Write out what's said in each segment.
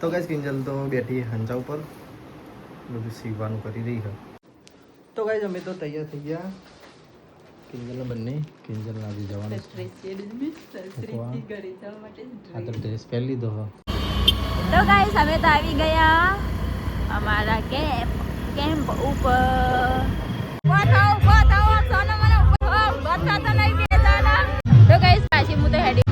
તો ગાઈસ કિંજલ તો બેઠી હંચા ઉપર. બધું સીવવાનું કરી રહી છે. તો ગાઈસ અમે તો તૈયાર થઈ ગયા. કિંજલ બંને કિંજલ આજે જવાનું આ તો ડ્રેસ પહેરી લીધો હો તો ગાઈસ અમે તો આવી ગયા અમારા કેમ્પ કેમ્પ ઉપર. તો ગાઈસ પાછી હું તો હેડી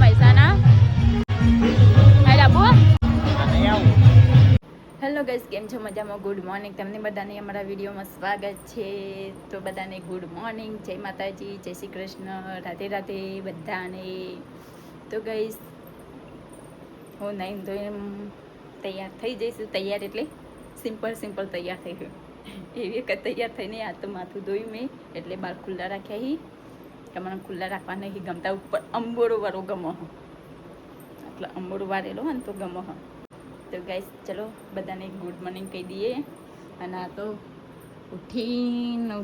હેલો ગાઈસ, કેમ છો? મજામાં? Good morning. તમને બધાને અમારા વિડીયોમાં સ્વાગત છે. તો બધાને ગુડ મોર્નિંગ. જય માતાજી, જય શ્રી કૃષ્ણ. રાધે રાધે બધાને. તો ગાઈસ, હું નહીં તો એમ તૈયાર થઈ જઈશું. તૈયાર એટલે સિમ્પલ સિમ્પલ તૈયાર થઈ ગયું. એવી વખત તૈયાર થઈને આ તો માથું ધોયું મેં, એટલે બાર ખુલ્લા રાખ્યા હી. તમારા ખુલ્લા રાખવા નહીં ગમતા. ઉપર અંબોરો વાળો ગમો એટલે અંબોરો વાળેલો હોય ને તો ગમો હ. તો ગાઈસ ચલો બધાને ગુડ મોર્નિંગ કહી દઈએ. અને આ તો ઉઠીને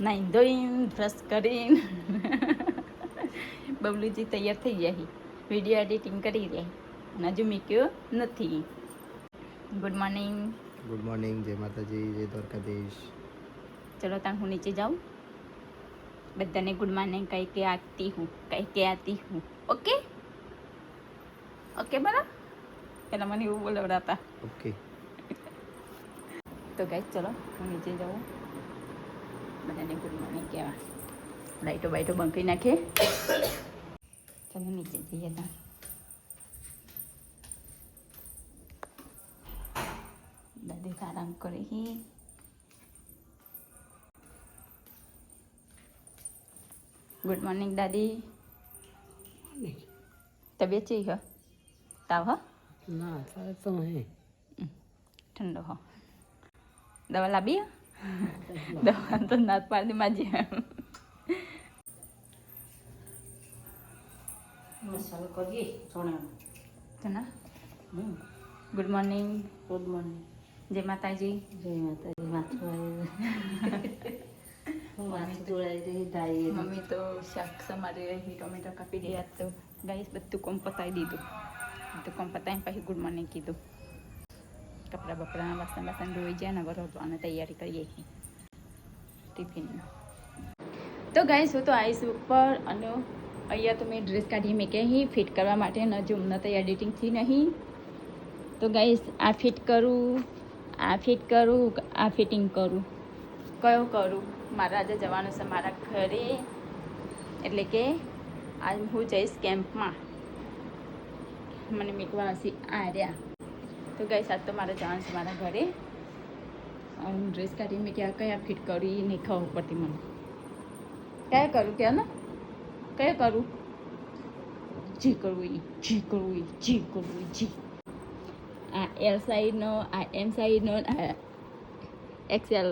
નાઈ ધોઈને બ્રશ કરીને બબલુજી તૈયાર થઈ ગયા વીડિયો એડિટિંગ કરી રહ્યા અને હજુ મીક્યો નથી. ગુડ મોર્નિંગ ગુડ મોર્નિંગ જય માતાજી જય દ્વારકાધીશ. ચલો ત્યાં હું નીચે જાઉં. બધાને ગુડ મોર્નિંગ કઈ કે આતી હું કઈ કે આતી હું. ઓકે ઓકે બરાબર? પેલા મને એવું બોલાવડાતા. ઓકે તો ગાઈસ ચલો હું નીચે જાઉં. બધાને ગુડ મોર્નિંગ કહેવા. લાઈટો બાઈટો કરી નાખે ચલો નીચે જઈએ ત્યાં. દાદી આરામ કરી હી. ગુડ મોર્નિંગ દાદી. તબિયત ચી હ? તાવ હ? ના તારે તો હે ઠંડો હો. દવા લાવી દવા તો નાથ પાડી માજી મસાલો કરીએ ચણા. ગુડ મોર્નિંગ ગુડ મોર્નિંગ જય માતાજી. જય માતાજી માથું મમ્મી તો શાક સમારી રહી ટોમેટો કાપી રહ્યા તો ગાઈસ બધું કોમ પતાવી દીધું. કોમ પતાવીને પછી ગુડ મોર્નિંગ કીધું કપડાં બપડા વાસણ વાસણ ધોઈ જાય ને બરોબર તૈયારી કરીએ ટિફિનની તો ગાઈસ હું તો આઈસ ઉપર અને અહીંયા તો મેં ડ્રેસ કાઢી મેં કહી ફિટ કરવા માટે ન જો ન તો એડિટિંગથી નહીં તો ગાઈસ આ ફિટ કરું આ ફિટ કરું આ ફિટિંગ કરું કયો કરું મારા આજે જવાનું છે મારા ઘરે એટલે કે આજ હું જઈશ કેમ્પમાં મને મૂકવાના છે આર્યા. તો ગઈ સાત તો મારે જવાનું છે મારા ઘરે. ડ્રેસ કાઢી મેં ક્યાં કયા ફિટ કરી નહીં ખબર પડતી મને. કયા કરું ક્યાં ને કયા કરું? જી કરવું ઈ જી કરવું એ, જી કરવું જી. આ એલ સાઈડનો આ એમ સાઈડનો આ એક્સેલ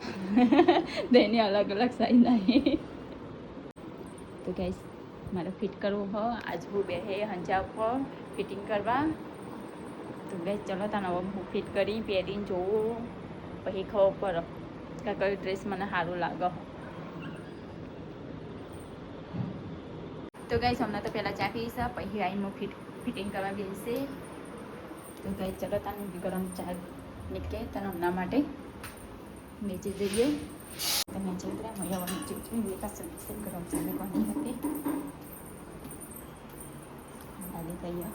તેની અલગ અલગ સાઈડ નહીં તો ગાઈસ મારે ફિટ કરવું હો હું બે હે હંજા ઉપર ફિટિંગ કરવા. તો બે, ચલો તને હવે હું ફિટ કરી પહેરીને જોઉં. પછી ખબર પડે કે કયો ડ્રેસ મને સારું લાગે. તો ગાઈશ હમણાં તો પહેલાં ચા પીશ પછી આવીને હું ફિટ, ફિટિંગ કરવા બેસે તો ગાઈસ, ચલો તને ગરમ ચા નીકળે તને હમણાં માટે. નીચે જઈએ તમે હવે નીચે ઉતરી વિકાસ સર્વિસ ગરમ ચાલે કોની હતી દાદી કહીએ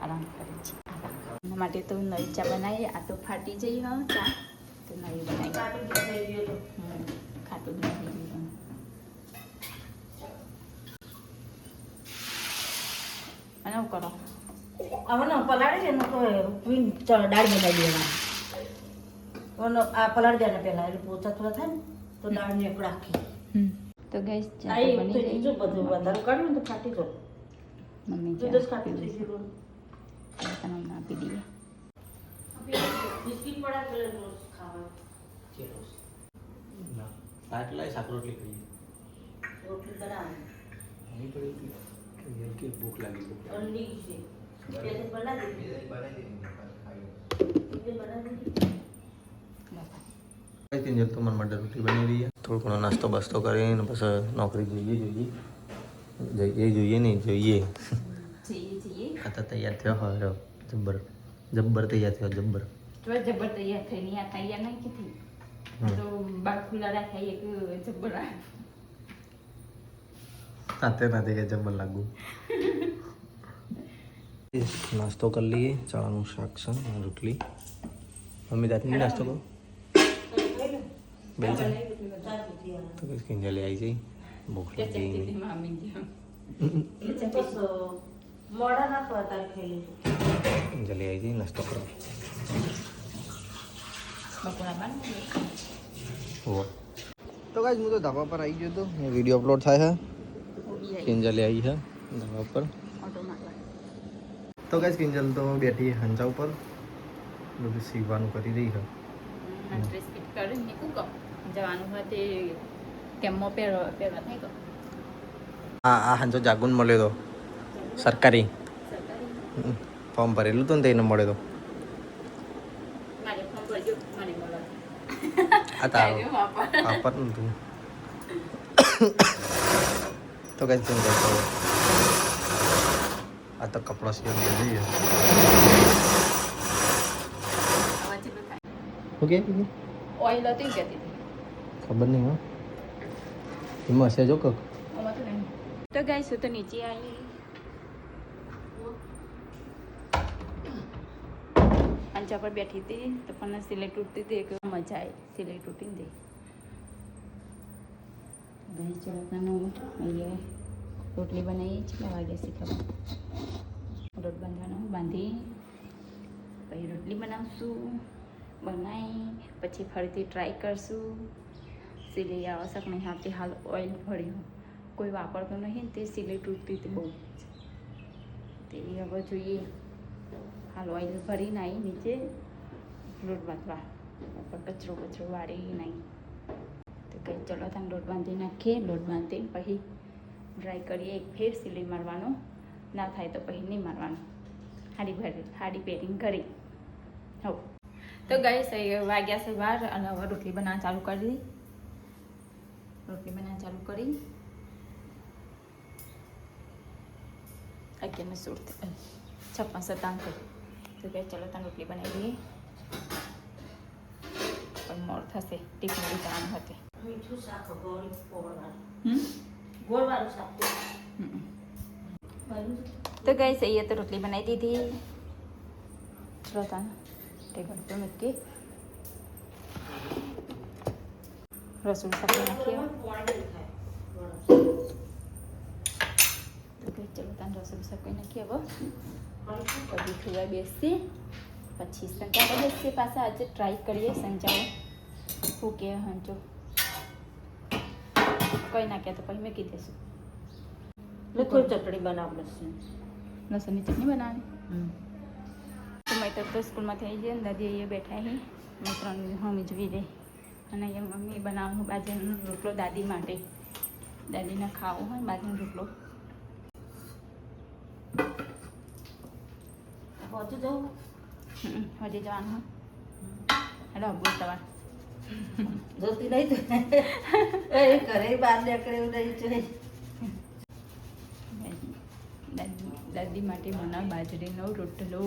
આરામ કરે છે એના માટે તો નવી ચા બનાવી આ તો ફાટી જઈ હ ચા તો નવી બનાવી ખાટું જ નથી ગયું અને કરો હવે પલાળે છે ને તો દાળ બનાવી દેવાના ઓનો આ પલાળી દેવાના પહેલા એટલે પોતા થોડા થાય ને તો દાળ ને રાખી. હમ. તો ગેસ ચા આ તો એક બની તો ગઈ. જો બધું વધારે કાઢ્યું ને તો ફાટી જો મમ્મી દૂધ દસ છે. ગયું તને હમણાં આપી દઈએ. બિસ્કિટ પડા પેલા રોજ ખાવા ના શાક લાય રોટલી ખાઈએ રોટલી બનાવવાની. અહીં પડી હલકી ભૂખ લાગી ભૂખ ઠંડી છે. પેલી બનાવી દીધી. પેલી બનાવી દીધી. કિંજલ તો મારા માટે રોટલી બની રહી થોડો ઘણો નાસ્તો બાસ્તો કરીને પછી નોકરી જોઈએ જોઈએ. જઈએ જોઈએ નહીં જોઈએ. આ તો તૈયાર થયો હવે જબ્બર. જબ્બર તૈયાર થયો જબ્બર આ તૈયાર નહીં કીધી તો બાર ખુલ્લા રાખ્યા એક જબ્બર આ. નાતે નાતે કે જબ્બર લાગુ. નાસ્તો કરી લઈએ ચણાનું શાક છે રોટલી. મમ્મી રાતની નાસ્તો કરો. બે જણ તો કઈ કિંજલે આવી જઈ ભૂખ કે લાગી ચકચકથી મામી જેમ. મોડા ના પતા ખેલી કિંજલે આવી જઈ નાસ્તો કરો બપોરા બાર હો તો ગાઈસ હું તો ધાબા પર આવી ગયો તો ને વીડિયો અપલોડ થાય છે કિંજલે આવી છે ધાબા પર ઓટો મારવા તો ગાઈસ કિંજલ તો બેઠી હંચા ઉપર બધું સીવવાનું કરી રહી છે ડ્રેસ ફિટ કરી નીકળું કહો જવાનું હોય તે પહેરવા થાય હા આ હંચો જાગુન મળ્યો તો. સરકારી. ફોર્મ ભરેલું હતું ને તેને મળ્યો તો. તું. તો કઈ કિંજલ તો આ તો કપડા સિવાય જઈએ. ઓકે ઓઇલ હતી. ખબર નહીં હો. એમાં હશે જો તો ગાઈસ તો નીચે આવી. અંચા પર બેઠી હતી, તો પણ સિલાઈ તૂટતી હતી, એક મજા આવી. સિલાઈ તૂટી દે ગાઈસ ચલો અહીંયા રોટલી બનાવી, કેટલા વાગ્યા શીખવા રોટ બાંધવાનો, બાંધી. પછી રોટલી બનાવશું, બનાવી, પછી ફરીથી ટ્રાય કરશું. સિલાઈ આવશ્યક નહીં આપતી હાલ ઓઇલ ભર્યું. કોઈ વાપરતો નહીં, તે સિલાઈ તૂટતી હતી બહુ તે હવે જોઈએ. હાલ ઓઇલ ભરી નાઈ નીચે. લોટ બાંધવા. કચરો કચરો વાળી નહીં તો કંઈ ચલો તમે લોટ બાંધી નાખીએ. લોટ બાંધી પછી ડ્રાય કરીએ. એક ફેર સિલાઈ મારવાનો. ના થાય તો પછી નહીં મારવાનું. હાડી ભરી, હાડી પહેરીને કરી હો તો ગઈ વાગ્યા છે બાર અને હવે રોટલી બનાવવા ચાલુ કરી દીધી રોટલી બનાવવા ચાલુ કરી. અગિયારને સોળ છપ્પન સત્તાણું તો કે ચલો ત્યાં રોટલી બનાવી દઈએ. પણ મોડ થશે ટિફિન જવાનું હશે. તો. ગઈ સહીએ તો રોટલી બનાવી દીધી. ચલો તાન ટેબલ પર મૂકી રસોઈ સાથે નાખીએ તો ગઈ ચલો તાન રસોઈ સાથે નાખીએ હવે. બધી થોડા બેસી પછી સંચાવા બેસીએ પાછા. આજે ટ્રાય કરીએ સંચાવો શું કે હંચો કઈ નાખ્યા તો પછી કીધે શું લખોડ ચટણી બનાવ લસણ લસણની ચટણી બનાવવાની? તો મેં તો સ્કૂલમાંથી આવી જાય દાદી અહીંયા બેઠા હી. મેં ત્રણ હમી જોઈ રહી. અને એ મમ્મી બનાવવાનું બાજરાનો રોટલો દાદી માટે. દાદીને ખાવું હોય બાજરાનો રોટલો. પહોંચી જવું? હજી જવાનું હેડો બોલ તમારે જોતી નહીં તો એ ઘરે બહાર નીકળે એવું નહીં જોઈએ દાદી માટે મને બાજરીનો રોટલો.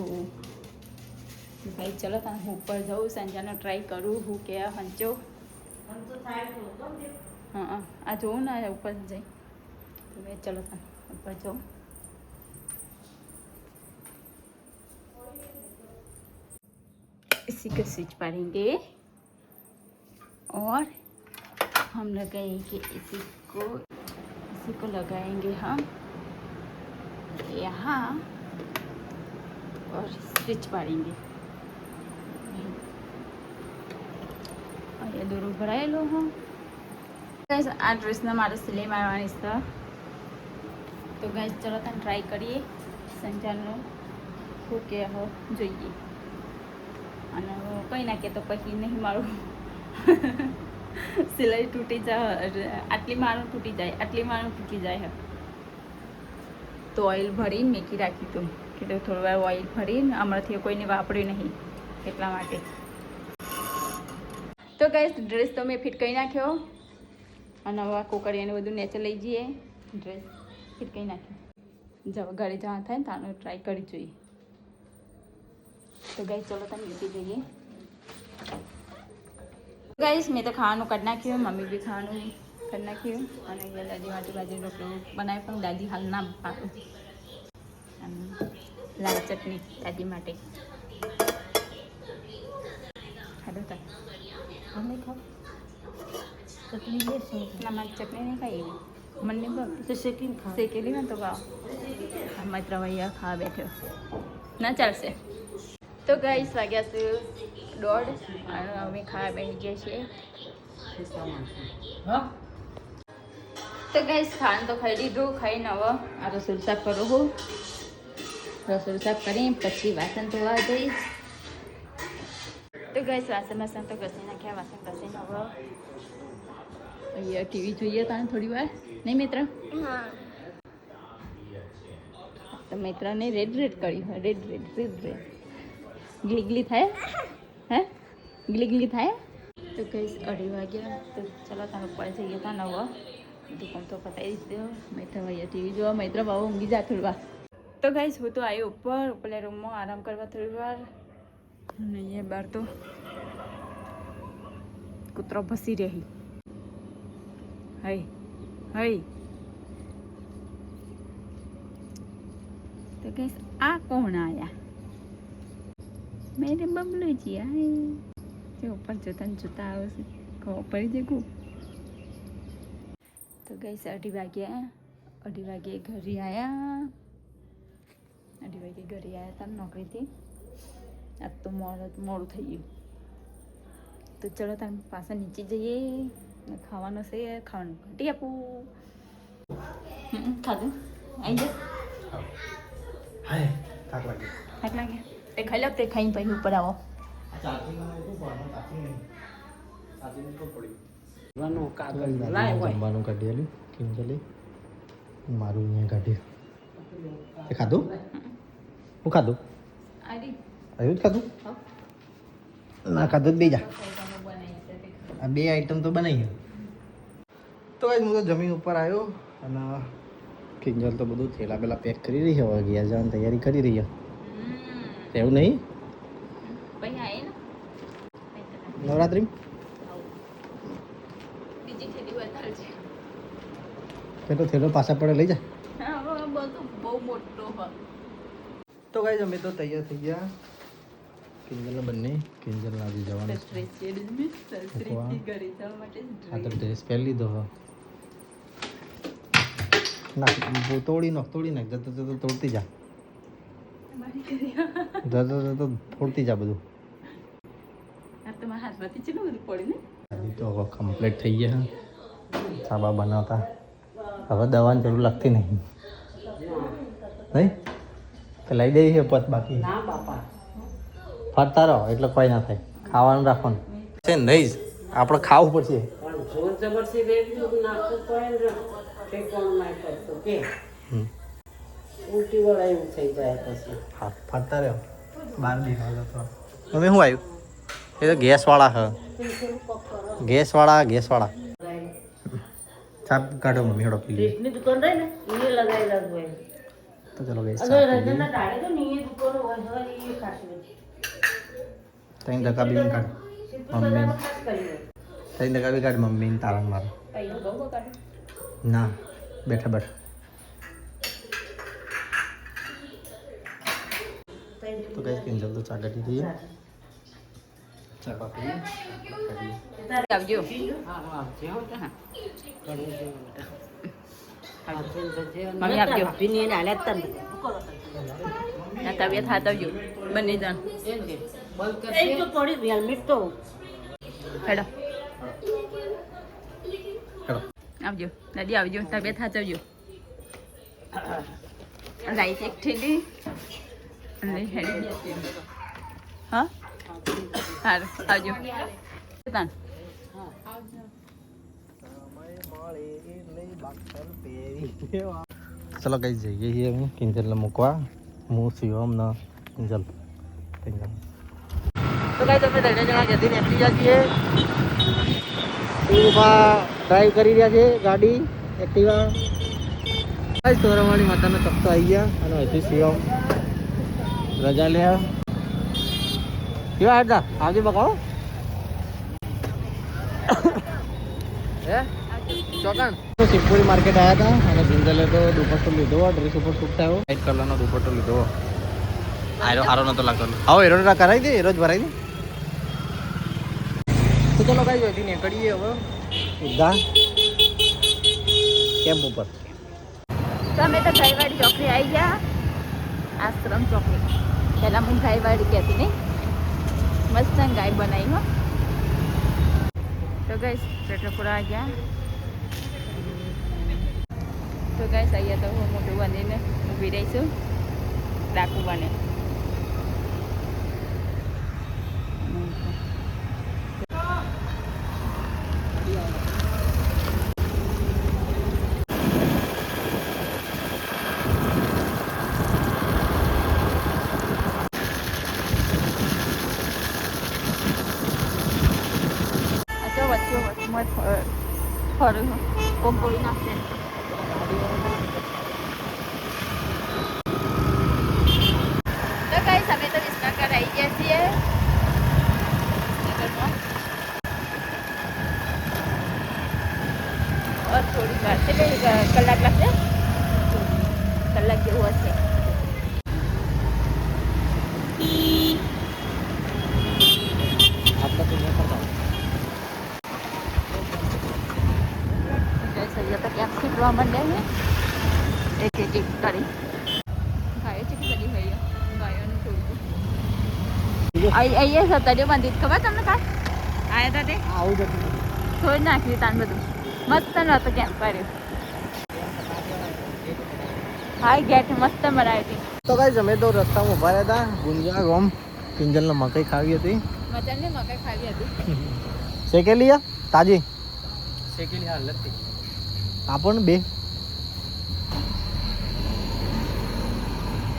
ભાઈ ચલો તમે હું ઉપર જાઉં સંજાનો ટ્રાય કરું હું કે આ હંચો આમ તો થાય તો કેમ કે હા હા આ જોઉં ને આ ઉપર જઈ તો મેં ચલો તમે ઉપર જાઉં इसी को स्विच पारेंगे और हम लगाएंगे इसी को इसी को लगाएंगे हम यहाँ और स्विच पारेंगे અહીંયા દોરો ભરાયેલો, હું. આ ડ્રેસને મારે સિલાઈ મારવાની છે. તો ગાઈસ ચલો તમે ટ્રાય કરીએ. સંજાનો શું કે હો, જોઈએ. અને કંઈ નાખીએ તો પછી નહીં મારું. સિલાઈ તૂટી જાય આટલી મારું તૂટી જાય, આટલી મારું તૂટી જાય તો ઓઇલ ભરીને મેકી રાખી તું. કીધું થોડી વાર ઓઇલ ભરીને હમણાંથી કોઈને વાપર્યું નહીં એટલા માટે. તો ગાઈસ ડ્રેસ તો મેં ફિટ કરી નાખ્યો? અને હવે અને બધું નેચર લઈ જઈએ. ડ્રેસ ફિટ કરી નાખ્યો. જવા ઘરે જવા થાય ને તાનો ટ્રાય કરી જોઈએ. તો ગાઈસ ચલો તમે યુટી જઈએ. ગાઈસ મેં તો ખાવાનું કાઢી નાખ્યું, મમ્મી બી ખાવાનું કરી નાખ્યું. અને અહીંયા દાદી માટે બાજુ રોટલો બનાવી પણ દાદી હાલ ના પાડું લાલ ચટણી દાદી માટે. ખાધું તા. અમે ખાવ ચટણી જે ના મારી ચટણી નહીં ખાઈ એવી. મને બહુ તો શેકી ખાવ શેકેલી ને તો ભાવ માત્ર અહીંયા ખાવા બેઠ્યો ના ચાલશે. તો ગાઈસ વાગ્યા છે દોઢ. અને અમે ખાવા બેસી ગયા છીએ. હા? તો ગાઈસ ખાન તો ખાઈ લીધું ખાઈને હવે આ રસોઈ સાફ કરું હું. રસોઈ સાફ કરી પછી વાસણ ધોવા જઈશ. તો ગાઈસ વાસણ વાસણ તો ઘસી નાખ્યા વાસણ ઘસીને નવો અહીંયા ટીવી જોઈએ તાને થોડી વાર નહીં મિત્ર તો મિત્રને રેડ રેડ કર્યું રેડ રેડ રેડ રેડ ગ્લીગલી ગીલી થાય હે ગ્લીગલી ગીલી થાય તો કઈ અઢી વાગ્યા તો ચલો તમે પડે જઈએ તા નવો દુકાન તો પતાવી દીધો મૈત્ર ભાઈ ટીવી જોવા મૈત્ર બાબુ ઊંઘી જા થોડી વાર તો ગાઈસ હું તો આવી ઉપર ઉપર રૂમમાં આરામ કરવા થોડી વાર અને અહીંયા બહાર તો કૂતરો ભસી રહી હઈ હઈ તો ગાઈસ આ કોણ આયા મેરે બબલુ જી આए જે ઉપર જોતા ને જોતા આવશે ખબર પડી જાય કુ તો ગઈ અઢી વાગ્યા અઢી વાગે ઘરે આવ્યા અઢી વાગે ઘરે આવ્યા હતા નોકરીથી આજ તો મોડું મોડું થઈ ગયું. તો ચલો તમે પાછા નીચે જઈએ. ખાવાનું છે ખાવાનું ઘટી આપું. ખાધું? આવી જા થાક લાગે. થાક લાગે? તે ખાઈ લો તે ખાઈને પછી ઉપર આવો. જમવાનું કાઢી આલ્યું કિંજલે મારું અહીંયા કાઢ્યું એ ખાધું? હું ખાધું? આવ્યું જ ખાધું ના ખાધું જ બે જા. બનાવી છે તે આ બે આઈટમ તો બનાવી તો આજ હું તો જમીન ઉપર આવ્યો અને કિંજલ તો બધું થેલા પેલા પેક કરી રહી હવે ગયા જવાની તૈયારી કરી રહી એવું નહીં? નવરાત્રી? બીજી પેલો થેલો પાછા પડે લઈ જા. તો ગાઈઝ અમે તો તૈયાર થઈ ગયા. કિંજલને બંને. કિંજલ આજે જવાનું આ તો ડ્રેસ પહેરી લીધો હો. ના તોડી નાખ તોડી નાખ. જતો જતો તોડતી જા. જતો જતો તોડતી જા બધું. તો કમ્પ્લીટ થઈ ગયા સાબા બનાવતા. હવે દવાની જરૂર લાગતી નહીં. નહીં? તો લઈ દઈએ પત બાકી. ના બાપા. ફરતા રહો એટલે કોઈ ના થાય. ખાવાનું રાખવાનું છે નહીં જ. આપણે ખાવું પડશે. ફરતા રહ્યો બાર તમે શું આવ્યું? એ તો ગેસવાળા હ. ગેસવાળા ગેસવાળા છાપ કાઢો મમ્મી હેડો પી લઈએ. દુકાન રહી ને એ લગાવેલા જ તો ચલો ગેસ અગર રજના ડાળે તો નહીં દુકાન હોય હોય એ ખાસી બધી ત્રણ ટકા બી કાઢ મમ્મી દકાબી ત્રણ ટકા બી કાઢ મમ્મી તારા મારા ના બેઠા બેઠા તો કઈ કિંજલ તો ચા કાઢી દઈએ ચા કાપી આવજો હા હા જ્યાં હા કરવું છે મમ્મી આપજો. તબિયત હાથ આવજો બંને જણ એ તો પડી હેલ્મેટ તો હેડો હેડો આવજો દાદી આવજો તબિયત સાચવજો રાઈસ એક થેલી અને હેડી હા સારું આવજો તાન ચલો કઈ જઈએ છીએ અમે કિંજલને મૂકવા હું શિવમ ને કિંજલ કિંજલ તો કઈ તમે ત્રણે જણા જતી ગયા છીએ. શિવમાં ડ્રાઈવ કરી રહ્યા છે ગાડી એક્ટિવા કઈ સોરવાળી માતાનો ચપતો આવી ગયા અને હજી શિવમ રજા લ્યા. કેવા હતા આજે બકાવો હે. ચોકણ માર્કેટ આવ્યા હતા અને જિંદલે તો દુપટ્ટો લીધો ડ્રેસ ઉપર સૂટ થયો. વ્હાઈટ કલરનો દુપટ્ટો લીધો. આરો આરો નતો લાગતો. હવે હેરો કરાવી દે એરો જ ભરાઈ દે. તો ચલો કઈ હતી નીકળીએ હવે. ઉદા કેમ્પ ઉપર? તો અમે તો ગાયવાડી ચોકડી આવી ગયા. આશ્રમ ચોકડી. પહેલાં હું ગાયવાડી કહેતી નહીં. મસ્ત ગાય બનાવી હો. તો ગઈશ પેટ્રોપુરા આવી ગયા. તો ગઈશ અહીંયા તો હું મોટું બનીને ઊભી રહીશું ડાકુ બને આ તો વચમાં ફરું કોમ નાખશે તો કઈ સમય તો વિસનગર આવી ગયા છીએ. થોડી વાર કલાક લાગશે કલાક જેવું હશે આપણા તો કરતા Guys, અહીંયા તો ક્યાંક ફીટવા માંડે છે એક એક એક કરી ગાયો કેટલી બધી હોય અહીંયા. ગાયોનું ટોળું. અહીં- અહીંયા હતી. ખબર તમને કાલ આવ્યા હતા તે? આવું જ હતું. થોડી નાખ્યું તાન બધું. મસ્ત નહોતું કેમ કર્યું. હા ગેટ મસ્ત મરાવી હતી. તો કઈ અમે તો રસ્તામાં ઊભા રહ્યા હતા ગુંજા ગોમ કિંજલને મકાઈ ખાવી હતી. મચાનની મકાઈ ખાવી હતી. શેકેલી તાજી? શેકેલી હાલત થઈ આપો બે.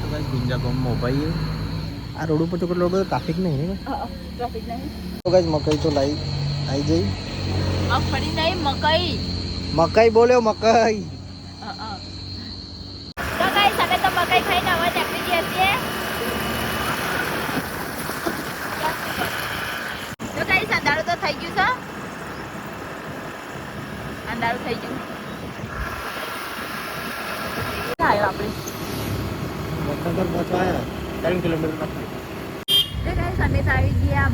તો કઈ ગુંજા ગોમમાં છીએ. આ રોડ ઉપર તો કેટલો બધો ટ્રાફિક નહીં ને? ટ્રાફિક નહીં. તો મકાઈ તો લાઈ આવી જઈ. મગફળી નહીં મકાઈ. મકાઈ બોલ્યો મકાઈ. તો ગાઈસ અમે તો મકાઈ ખાઈને હવે નીકળી ગયા છીએ. તો ગાઈસ અંધારું તો થઈ ગયું છે. અંધારું થઈ ગયું. આપણે આવ્યા ત્રણ કિલોમીટર અમે આવી ગયા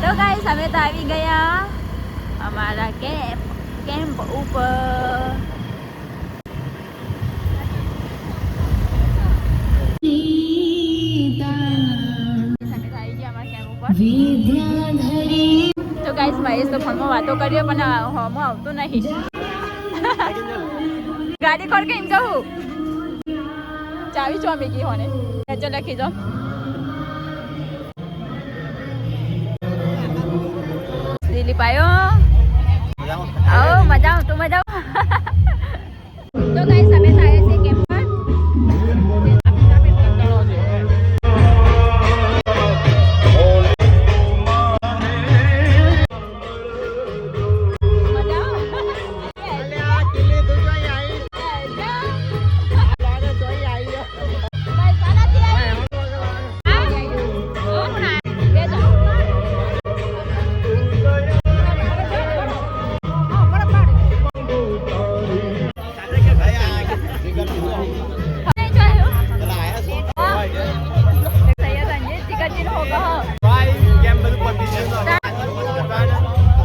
તો ગાઈસ અમે તો આવી ગયા અમારા કેમ્પ કેમ્પ ઉપર. અમે મહેશ તો ફોનમાં વાતો કરીએ પણ હોમો આવતો નહીં. ગાડી ખોલ કે એમ જાઉં ચાવી છો અમે કી હોને. ચો લખી દો. દિલીપ આવ્યો આવો મજા આવતું મજા આવ Thank you.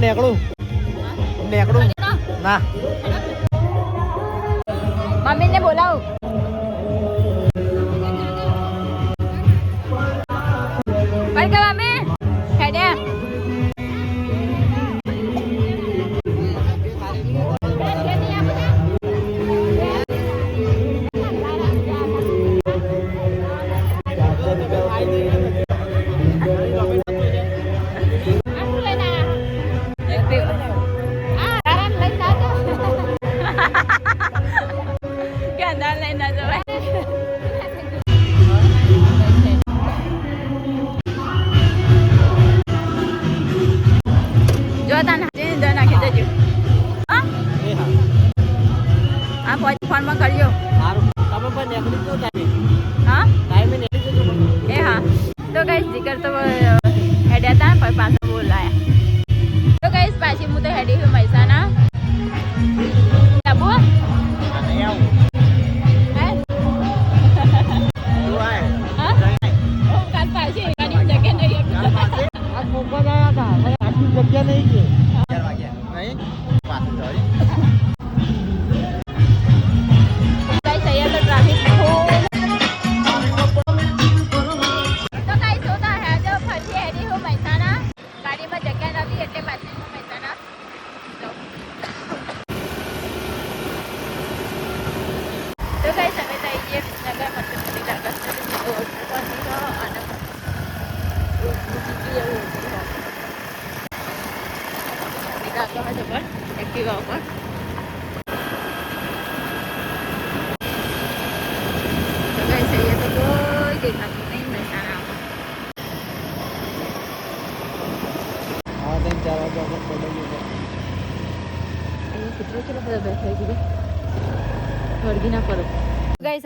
હું નીકળું? નીકળું ના. મમ્મીને બોલાવો. જો તને હાથે દ નાખી દેજો. હા? કરજો. તમે પણ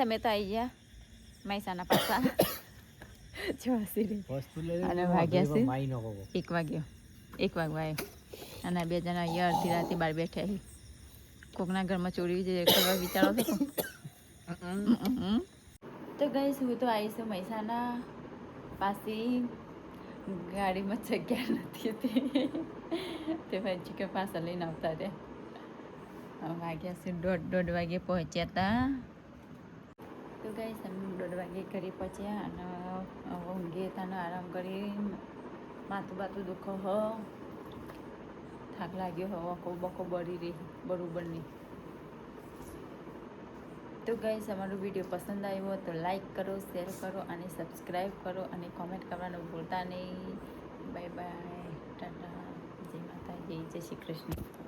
અમે તો આવી ગયા મહેસાણા પાછા ચોસી રહી વસ્તુ લઈ અને વાગ્યા છે? માઈ નો કહો એક વાગ્યો એક વાગવા આવ્યો અને બે જણા અહીંયા અડધી રાતે બહાર બેઠા છે કોકના ઘરમાં ચોરી જે કરવા વિચારો છો તો ગઈશ હું તો આવીશું મહેસાણા પાછી ગાડીમાં જગ્યા નથી હતી તે પછી કે પાછા લઈને આવતા રે વાગ્યા છે દોઢ દોઢ વાગે પહોંચ્યા હતા તો ગઈશ અમે દોઢ વાગે ઘરે પહોંચ્યા અને ઊંઘીએ ઊંઘી હતા આરામ કરી. માથું બાથું દુખો હ. થાક લાગ્યો હો. આખો બખો બળી રહી બરાબર નહીં તો ગાઈસ, અમારો વીડિયો પસંદ આવ્યો તો લાઈક કરો, શેર કરો અને સબસ્ક્રાઈબ કરો અને કોમેન્ટ કરવાનું ભૂલતા નહીં. Bye bye. ટાટા. જય માતા જય જય શ્રી કૃષ્ણ.